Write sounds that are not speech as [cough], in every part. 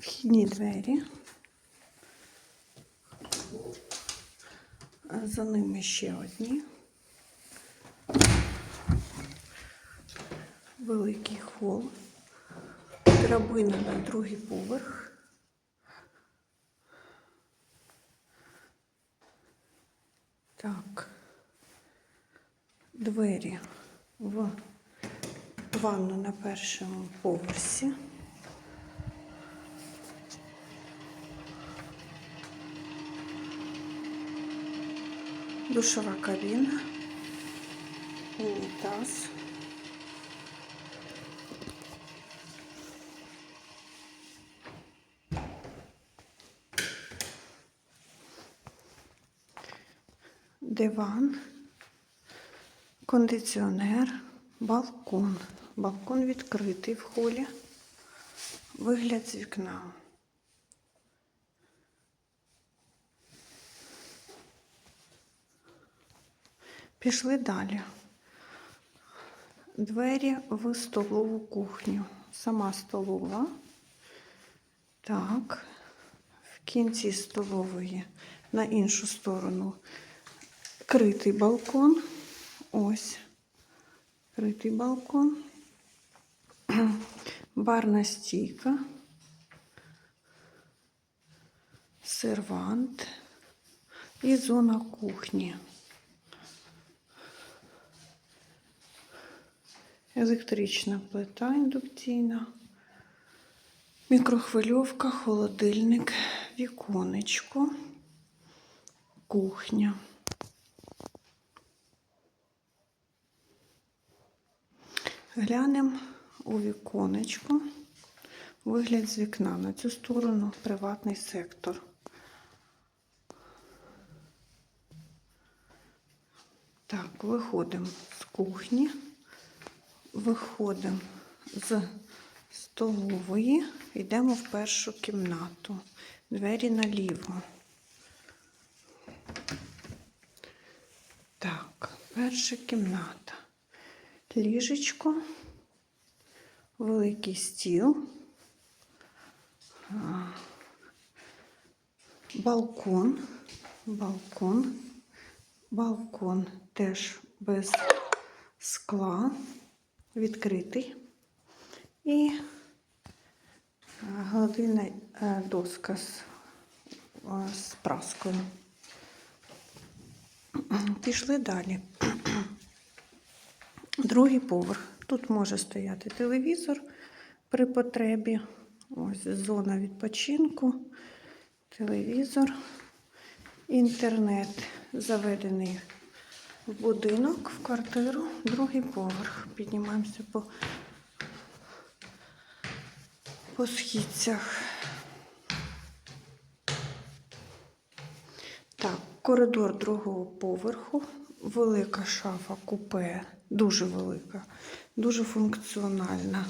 Вхідні двері. За ними ще одні. Великий хол. Драбина на другий поверх. Так. Двері в ванну на першому поверсі. Душова кабіна, унітаз. Диван, кондиціонер, балкон. Балкон відкритий в холі. Вигляд з вікна. Пішли далі. Двері в столову кухню. Сама столова. Так. В кінці столової на іншу сторону критий балкон. Ось. Критий балкон. [clears throat] Барна стійка. Сервант. І зона кухні. Електрична плита індукційна, мікрохвильовка, холодильник, віконечко, кухня. Глянемо у віконечко. Вигляд з вікна. На цю сторону приватний сектор. Так, виходимо з кухні. Виходимо з столової, йдемо в першу кімнату. Двері наліво. Так, перша кімната. Ліжечко, великий стіл, балкон, балкон, балкон теж без скла відкритий. І е, гладильна е, доска з, е, з праскою. Пішли далі. Другий поверх. Тут може стояти телевізор при потребі. Ось зона відпочинку, телевізор, інтернет заведений в будинок, в квартиру, другий поверх. Піднімаємося по, по східцях. Так, коридор другого поверху, велика шафа купе, дуже велика, дуже функціональна.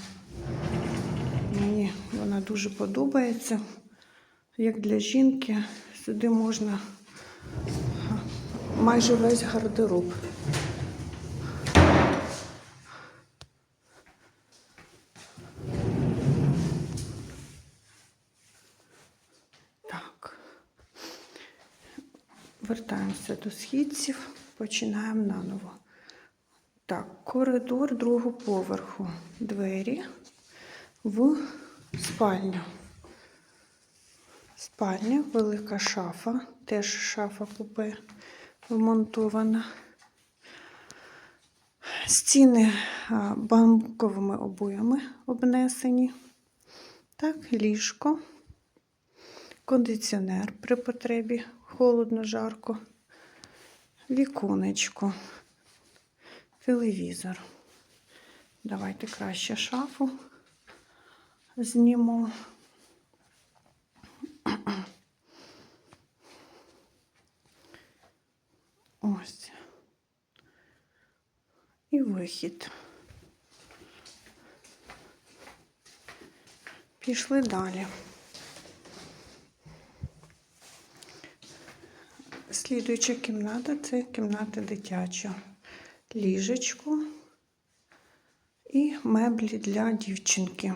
Мені вона дуже подобається. Як для жінки, сюди можна майже весь гардероб. Так. Вертаємося до східців, починаємо наново. Так, коридор другого поверху. Двері в спальню. Спальня, велика шафа, теж шафа купе вмонтована. Стіни бамбуковими обоями обнесені. Так, ліжко, кондиціонер при потребі, холодно, жарко, віконечко, телевізор. Давайте краще шафу зніму. Ось. І вихід. Пішли далі. Слідуюча кімната це кімната дитяча. Ліжечко і меблі для дівчинки.